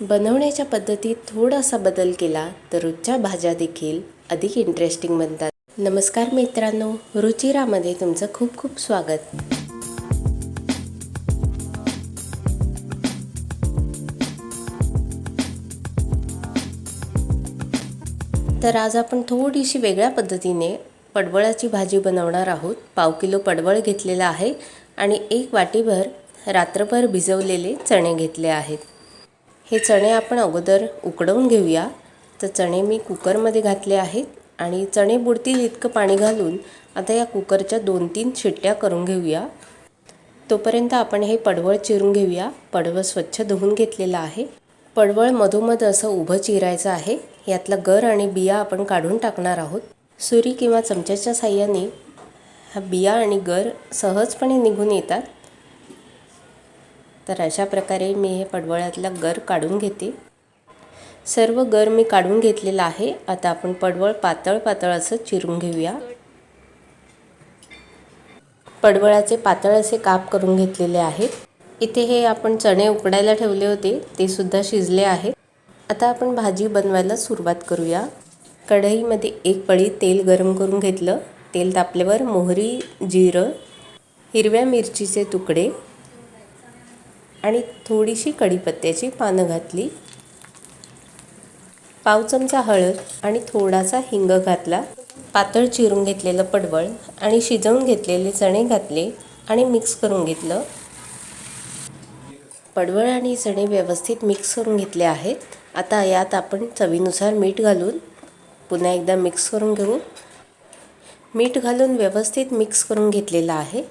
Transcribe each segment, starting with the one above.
बनवण्याच्या पद्धतीत थोडासा बदल केला तर रोजच्या भाज्या देखील अधिक इंटरेस्टिंग बनतात. नमस्कार मित्रांनो रुचिरामध्ये तुमचं खूप खूप स्वागत. तर आज आपण थोडीशी वेगळ्या पद्धतीने पडवळाची भाजी बनवणार आहोत. पाव किलो पडवळ घेतलेला आहे आणि एक वाटीभर रात्रभर भिजवलेले चणे घेतले आहेत. हे चणे आपण अगोदर उकडवून घेऊया. तर चणे मी कुकरमध्ये घातले आहेत आणि चणे बुडतील इतकं पाणी घालून आता या कुकरच्या दोन तीन शिट्ट्या करून घेऊया. तोपर्यंत आपण हे पडवळ चिरून घेऊया. पडवळ स्वच्छ धुवून घेतलेलं आहे. पडवळ मधोमध असं उभं चिरायचं आहे. यातला गर आणि बिया आपण काढून टाकणार आहोत. सुरी किंवा चमच्याच्या साह्याने हा बिया आणि गर सहजपणे निघून येतात. तर अशा प्रकारे मी हे पडवळ्यातला गर काढून घेते. सर्व गर मी काढून घेतलेला आहे. आता आपण पडवळ पातळ पातळ असं चिरून घेऊया. पडवळाचे पातळ असे काप करून घेतलेले आहेत. इथे हे आपण चणे उकडायला ठेवले होते. ते सुद्धा शिजले आहेत. आता आपण भाजी बनवायला सुरुवात करूया. कढईमध्ये एक पळी तेल गरम करून घेतलं. तेल तापल्यावर मोहरी जिरं हिरव्या मिरचीचे तुकडे आणि थोडीशी कढीपत्त्याची पानं घातली. पाव चमचा हळद आणि थोडासा हिंग घातला. पातळ चिरून घेतलेलं पडवळ आणि शिजवून घेतलेले चणे घातले आणि मिक्स करून घेतलं. पडवळ आणि चणे व्यवस्थित मिक्स करून घेतले आहेत. आता यात आपण चवीनुसार मीठ घालून पुन्हा एकदा मिक्स करून घेऊ. मीठ घालून व्यवस्थित मिक्स करून घेतलेलं आहे.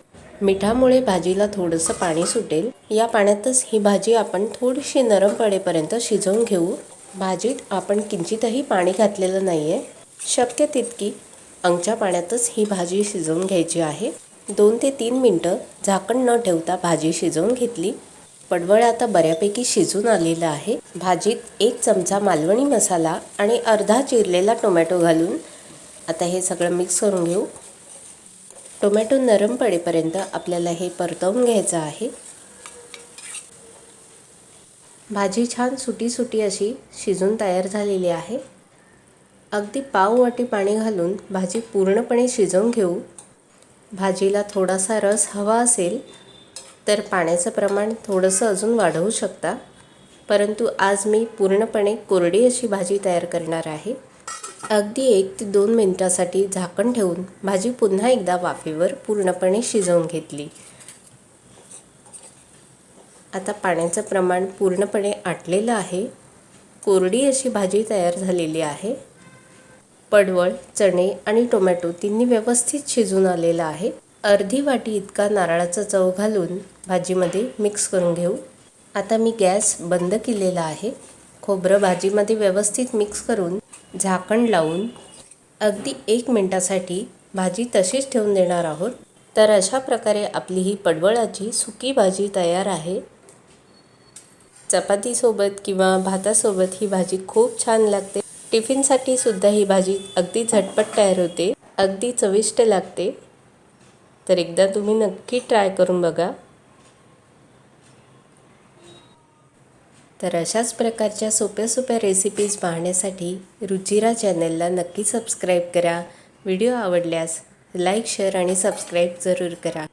मिठामुळे भाजीला थोडंसं पाणी सुटेल. या पाण्यातच ही भाजी आपण थोडीशी नरम पडेपर्यंत शिजवून घेऊ. भाजीत आपण किंचितही पाणी घातलेलं नाही आहे शक्य तितकी अंगच्या पाण्यातच ही भाजी शिजवून घ्यायची आहे. दोन ते तीन मिनटं झाकण न ठेवता भाजी शिजवून घेतली. पडवळ आता बऱ्यापैकी शिजून आलेलं आहे. भाजीत एक चमचा मालवणी मसाला आणि अर्धा चिरलेला टोमॅटो घालून आता हे सगळं मिक्स करून घेऊ. टोमॅटो नरम पडेपर्यंत आपल्याला हे परतवून घ्यायचं आहे. भाजी छान सुटी सुटी अशी शिजून तयार झालेली आहे. अगदी पाव वाटी पाणी घालून भाजी पूर्णपणे शिजवून घेऊ. भाजीला थोडासा रस हवा असेल तर पाण्याचं प्रमाण थोडंसं अजून वाढवू शकता. परंतु आज मी पूर्णपणे कोरडी अशी भाजी तयार करणार आहे. अगदी एक ते दोन मिनटासाठी झाकण ठेवून भाजी पुन्हा एकदा वाफेवर पूर्णपणे शिजवून घेतली. आता पाण्याचं प्रमाण पूर्णपणे आटलेलं आहे. कोरडी अशी भाजी तयार झालेली आहे. पडवळ चणे आणि टोमॅटो तिन्ही व्यवस्थित शिजून आलेलं आहे. अर्धी वाटी इतका नारळाचा चव घालून भाजीमध्ये मिक्स करून घेऊ. आता मी गॅस बंद केलेला आहे. खोबरं भाजीमध्ये व्यवस्थित मिक्स करून झाकण लावून अगदी एक मिनटासाठी भाजी तशीच ठेवून देणार आहोत. तर अशा प्रकारे आपली ही पडवळाची सुकी भाजी तयार आहे. चपातीसोबत किंवा भातासोबत ही भाजी खूप छान लागते. टिफिनसाठी सुद्धा ही भाजी अगदी झटपट तयार होते. अगदी चविष्ट लागते. तर एकदा तुम्ही नक्की ट्राय करून बघा. तर अशाच प्रकारच्या सोप्या सोप्या रेसिपीज पाहण्यासाठी रुचिरा चॅनलला नक्की सबस्क्राईब करा. व्हिडिओ आवडल्यास लाईक शेअर आणि सबस्क्राईब जरूर करा.